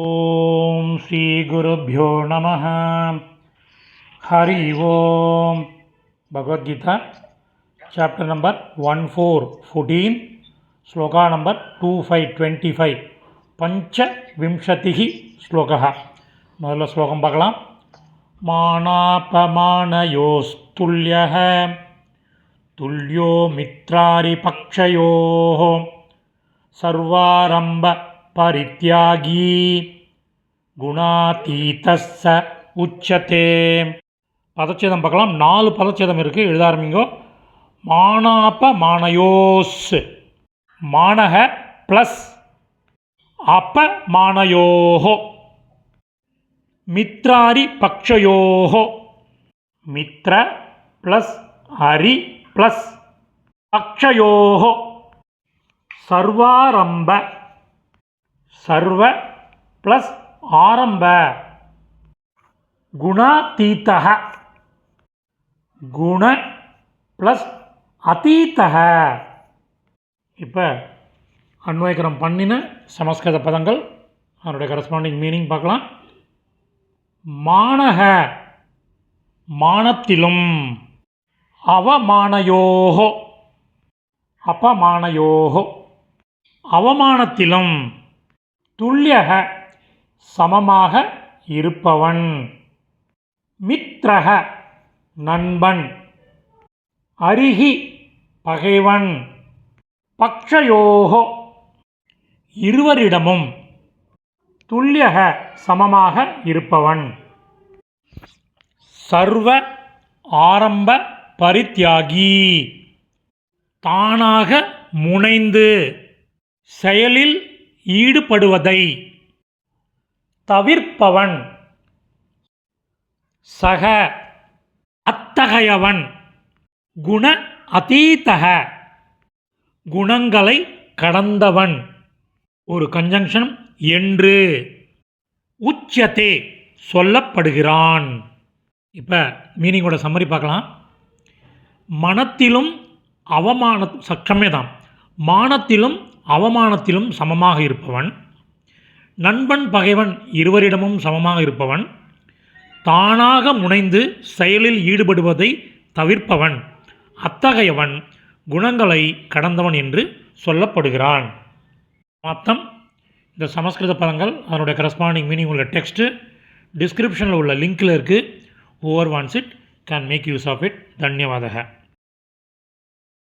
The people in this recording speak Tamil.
ॐ श्रीगुरुभ्यो नमः हरि ओम Bhagavad Gita chapter number 1414 shloka number 2525 पञ्चविंशतिः श्लोकः முதல்ல ஸ்லோகம் பார்க்கலாம் मानापमानयोस्तुल्यः तुल्यो मित्रारिपक्षयोः सर्वारम्भपरित्यागी குணாதீதः स உச்சதே பதச்சேதம் பார்க்கலாம். நாலு பதச்சேதம் இருக்குது எழுத ஆரம்பிங்கோ மானாப மானயோஸ் மானக ப்ளஸ் அப்ப மானயோஹோ மித்ராரி பக்ஷயோஹோ மித்ர ப்ளஸ் ஹரி ப்ளஸ் பக்ஷயோஹோ சர்வாரம்ப சர்வ ப்ளஸ் ஆரம்ப. குணாதீத்தக குண ப்ளஸ் அதீத்தக. இப்போ அன்வயக்கரம் பண்ணின சமஸ்கிருத பதங்கள் அதனுடைய கரஸ்பாண்டிங் மீனிங் பார்க்கலாம். மானக மானத்திலும். அவமானயோகோ. அபமானயோகோ. அவமானத்திலும். துல்லியக சமமாக இருப்பவன். மித்ரக நண்பன். அருகி பகைவன். பக்ஷயோகோ இருவரிடமும் துல்லியக சமமாக இருப்பவன். சர்வ ஆரம்ப பரித்தியாகி தானாக முனைந்து செயலில் ஈடுபடுவதை தவிர்ப்பவன். சக அத்தகையவன். குண அதீதக. குணங்களை கடந்தவன். ஒரு கன்ஜங்ஷன் என்று உச்சத்தே சொல்லப்படுகிறான். இப்போ மீனிங்கோட சம்மரி பார்க்கலாம். மனத்திலும் அவமான சக்கமே தான் மானத்திலும் அவமானத்திலும் சமமாக இருப்பவன். நண்பன் பகைவன் இருவரிடமும் சமமாக இருப்பவன். தானாக முனைந்து செயலில் ஈடுபடுவதை தவிர்ப்பவன். அத்தகையவன் குணங்களை கடந்தவன் என்று சொல்லப்படுகிறான். மொத்தம். இந்த சமஸ்கிருத பதங்கள் அதனுடைய கரஸ்பாண்டிங் மீனிங் உள்ள டெக்ஸ்ட்டு டிஸ்கிரிப்ஷனில் உள்ள லிங்க்கில் இருக்குது whoever wants it can make use of it தன்யவாதக.